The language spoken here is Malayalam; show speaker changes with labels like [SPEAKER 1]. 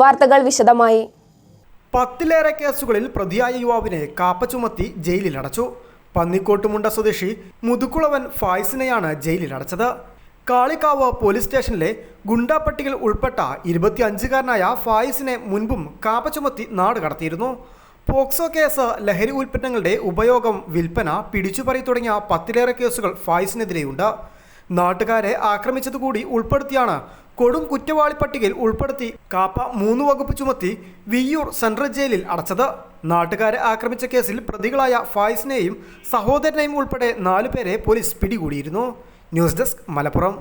[SPEAKER 1] വാർത്തകൾ വിശദമായി.
[SPEAKER 2] പത്തിലേറെ കേസുകളിൽ പ്രതിയായ യുവാവിനെ കാപ്പ ചുമത്തി ജയിലിലടച്ചു. പന്നിക്കോട്ടുമുണ്ട സ്വദേശി മുതുക്കുളവൻ ഫായിസിനെയാണ് ജയിലിലടച്ചത്. കാളിക്കാവ് പോലീസ് സ്റ്റേഷനിലെ ഗുണ്ടാപ്പട്ടികയിൽ ഉൾപ്പെട്ട ഇരുപത്തിയഞ്ചുകാരനായ ഫായിസിനെ മുൻപും കാപ്പ ചുമത്തി നാട് കടത്തിയിരുന്നു. പോക്സോ കേസ് ലഹരി ഉൽപ്പന്നങ്ങളുടെ ഉപയോഗം വിൽപ്പന പിടിച്ചുപറി തുടങ്ങിയ പത്തിലേറെ കേസുകൾ ഫായിസിനെതിരെയുണ്ട്. നാട്ടുകാരെ ആക്രമിച്ചതുകൂടി ഉൾപ്പെടുത്തിയാണ് കൊടും കുറ്റവാളി പട്ടികയിൽ ഉൾപ്പെടുത്തി കാപ്പ മൂന്ന് വകുപ്പ് ചുമത്തി വിയ്യൂർ സെൻട്രൽ ജയിലിൽ അടച്ചത്. നാട്ടുകാരെ ആക്രമിച്ച കേസിൽ പ്രതികളായ ഫായിസിനെയും സഹോദരനെയും ഉൾപ്പെടെ നാലുപേരെ പോലീസ് പിടികൂടിയിരുന്നു. News desk Malappuram.